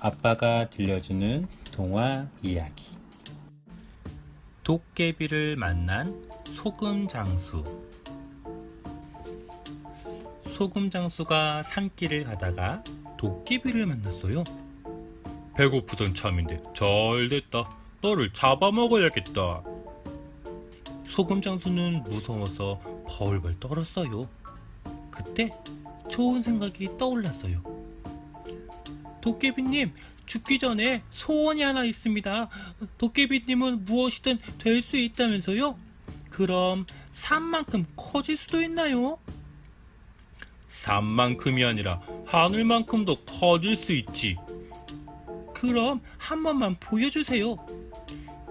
아빠가 들려주는 동화 이야기. 도깨비를 만난 소금 장수. 소금 장수가 산길을 가다가 도깨비를 만났어요. 배고프던 참인데 잘 됐다. 너를 잡아먹어야겠다. 소금 장수는 무서워서 벌벌 떨었어요. 그때 좋은 생각이 떠올랐어요. 도깨비님, 죽기 전에 소원이 하나 있습니다. 도깨비님은 무엇이든 될 수 있다면서요? 그럼 산만큼 커질 수도 있나요? 산만큼이 아니라 하늘만큼도 커질 수 있지. 그럼 한 번만 보여주세요.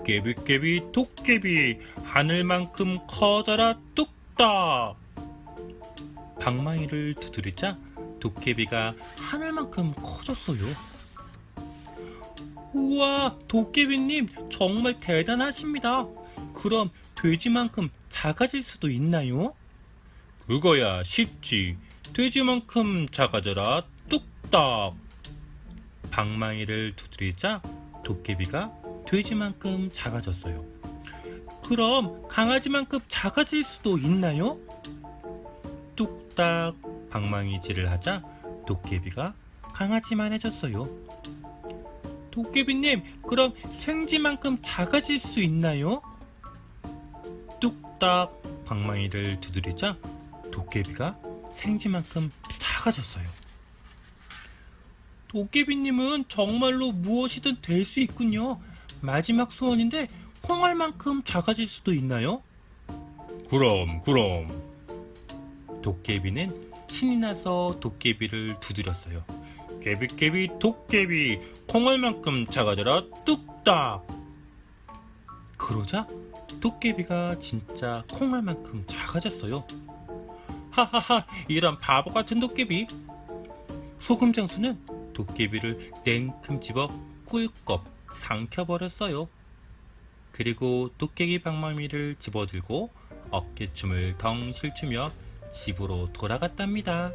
깨비깨비 도깨비 하늘만큼 커져라 뚝딱. 방망이를 두드리자 도깨비가 하늘만큼 커졌어요. 우와, 도깨비님 정말 대단하십니다. 그럼 돼지만큼 작아질 수도 있나요? 그거야 쉽지. 돼지만큼 작아져라 뚝딱. 방망이를 두드리자 도깨비가 돼지만큼 작아졌어요. 그럼 강아지만큼 작아질 수도 있나요? 뚝딱 방망이질을 하자 도깨비가 강아지만 해졌어요. 도깨비님, 그럼 생쥐만큼 작아질 수 있나요? 뚝딱 방망이를 두드리자 도깨비가 생쥐만큼 작아졌어요. 도깨비님은 정말로 무엇이든 될 수 있군요. 마지막 소원인데 콩알만큼 작아질 수도 있나요? 그럼, 그럼. 도깨비는 신이 나서 도깨비를 두드렸어요. 깨비깨비 도깨비 콩알만큼 작아져라 뚝딱. 그러자 도깨비가 진짜 콩알만큼 작아졌어요. 하하하 이런 바보 같은 도깨비. 소금 장수는 도깨비를 냉큼 집어 꿀꺽 삼켜버렸어요. 그리고 도깨비 방망이를 집어들고 어깨춤을 덩실 추며 집으로 돌아갔답니다.